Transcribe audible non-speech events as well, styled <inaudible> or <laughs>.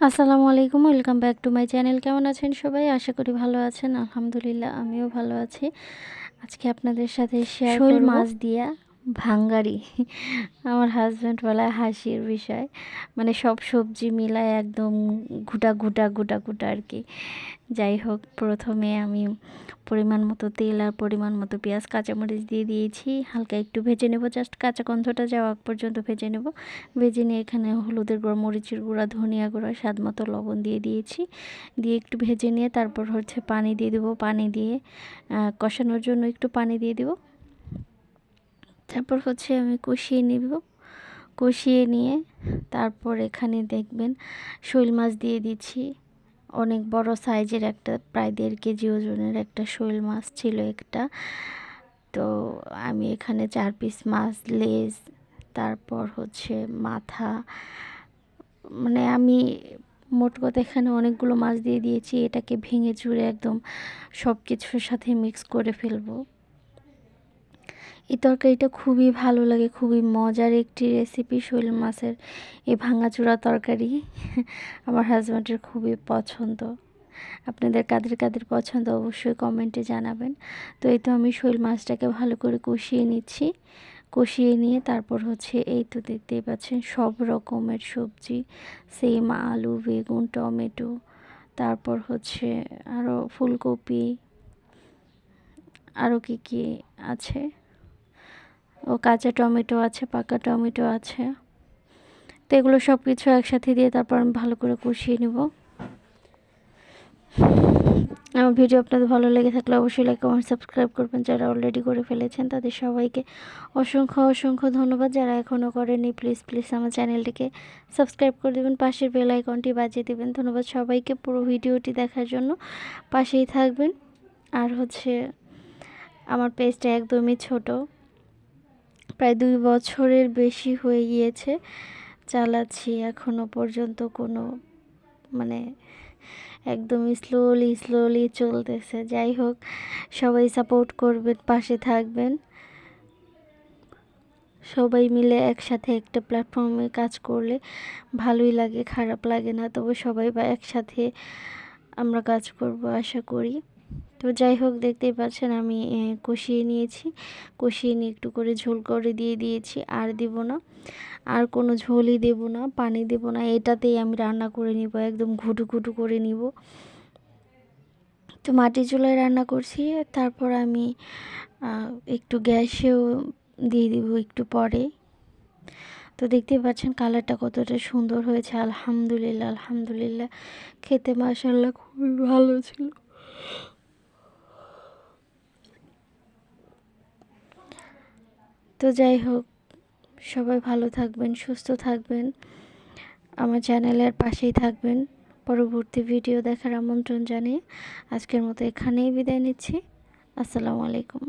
আসসালামু আলাইকুম welcome back to my channel. কেমন আছেন সবাই? আশা করি ভালো আছেন। আলহামদুলিল্লাহ আমিও ভালো আছি। আজকে আপনাদের সাথে শেয়ার মাছ দিয়া ভাঙ্গারি। আমার হাজব্যান্ড বলা হাসির বিষয়। মানে সব সবজি মিলায় একদম ঘুটা ঘুটা ঘুটা ঘুটা আর কি। যাই হোক, প্রথমে আমি পরিমাণ মতো তেল আর পরিমাণ মতো পেঁয়াজ, কাঁচামরিচ দিয়ে দিয়েছি। হালকা একটু ভেজে নেব। জাস্ট কাঁচা গন্ধটা যাওয়া পর্যন্ত ভেজে নেব। ভেজে নিয়ে এখানে হলুদের গুঁড়া, মরিচের গুঁড়া, ধনিয়া গুঁড়া, স্বাদ মতো লবণ দিয়ে দিয়েছি। দিয়ে একটু ভেজে নিয়ে তারপর হচ্ছে পানি দিয়ে দেবো। পানি দিয়ে কষানোর জন্য একটু পানি দিয়ে দেবো। তারপর হচ্ছে আমি কষিয়ে নিব। কষিয়ে নিয়ে তারপর এখানে দেখবেন শৈল মাছ দিয়ে দিচ্ছি। অনেক বড় সাইজের একটা, প্রায় দেড় কেজি ওজনের একটা শৈল মাছ ছিল একটা। তো আমি এখানে চার পিস মাছ, লেজ, তারপর হচ্ছে মাথা। মানে আমি মোট কথা এখানে অনেকগুলো মাছ দিয়ে দিয়েছি। এটাকে ভেঙে চুড়ে একদম সব কিছুর সাথে মিক্স করে ফেলব। এই তরকারিটা খুবই ভালো লাগে, খুবই মজার একটি রেসিপি শৈল মাছের এই ভাঙাচোড়া তরকারি। <laughs> আমার হাজব্যান্ডের খুবই পছন্দ। আপনাদের কাদের কাদের পছন্দ অবশ্যই কমেন্টে জানাবেন। তো এই তো আমি শৈল মাছটাকে ভালো করে কষিয়ে নিচ্ছি। কষিয়ে নিয়ে তারপর হচ্ছে এই তো দেখতেই পাচ্ছেন সব রকমের সবজি। সেম আলু, বেগুন, টমেটো, তারপর হচ্ছে আরও ফুলকপি আরও কী কী আছে? ও কাঁচা টমেটো আছে, পাকা টমেটো আছে। তো এগুলো সব কিছু একসাথে দিয়ে তারপর আমি ভালো করে কষিয়ে নেব। আমার ভিডিও আপনাদের ভালো লেগে থাকলে অবশ্যই লাইক কমেন্ট সাবস্ক্রাইব করবেন। যারা অলরেডি করে ফেলেছেন, তাদের সবাইকে অসংখ্য অসংখ্য ধন্যবাদ। যারা এখনও করেনি প্লিজ প্লিজ আমার চ্যানেলটিকে সাবস্ক্রাইব করে দেবেন। পাশের বেল আইকনটি বাজিয়ে দেবেন। ধন্যবাদ সবাইকে পুরো ভিডিওটি দেখার জন্য। পাশেই থাকবেন। আর হচ্ছে, আমার পেজটা একদমই ছোট। প্রায় দুই বছরের বেশি হয়ে গিয়েছে। চালাচ্ছি এখনও পর্যন্ত কোনো মানে একদমই স্লোলি স্লোলি চলতেছে। যাই হোক, সবাই সাপোর্ট করবেন, পাশে থাকবেন। সবাই মিলে একসাথে একটা প্ল্যাটফর্মে কাজ করলে ভালোই লাগে, খারাপ লাগে না। তবে সবাই বা একসাথে আমরা কাজ করব, আশা করি। তো যাই হোক, দেখতেই পাচ্ছেন আমি কষিয়ে নিয়েছি। কষিয়ে নিয়ে একটু করে ঝোল করে দিয়ে দিয়েছি। আর দিব না। আর কোনো ঝোলই দেব না, পানি দেব না। এটাতেই আমি রান্না করে নিব, একদম ঘুটু ঘুটু করে নিব। তো মাটি চুলায় রান্না করছি। তারপর আমি একটু গ্যাসেও দিয়ে দিব একটু পরে। তো দেখতেই পাচ্ছেন কালারটা কতটা সুন্দর হয়েছে। আলহামদুলিল্লাহ আলহামদুলিল্লাহ। খেতে মাসাল্লাহ খুবই ভালো ছিল। তো যাই হোক, সবাই ভালো থাকবেন, সুস্থ থাকবেন। আমার চ্যানেলের পাশেই থাকবেন। পরবর্তী ভিডিও দেখার আমন্ত্রণ জানিয়ে আজকের মতো এখানেই বিদায় নিচ্ছি। আসসালামু আলাইকুম।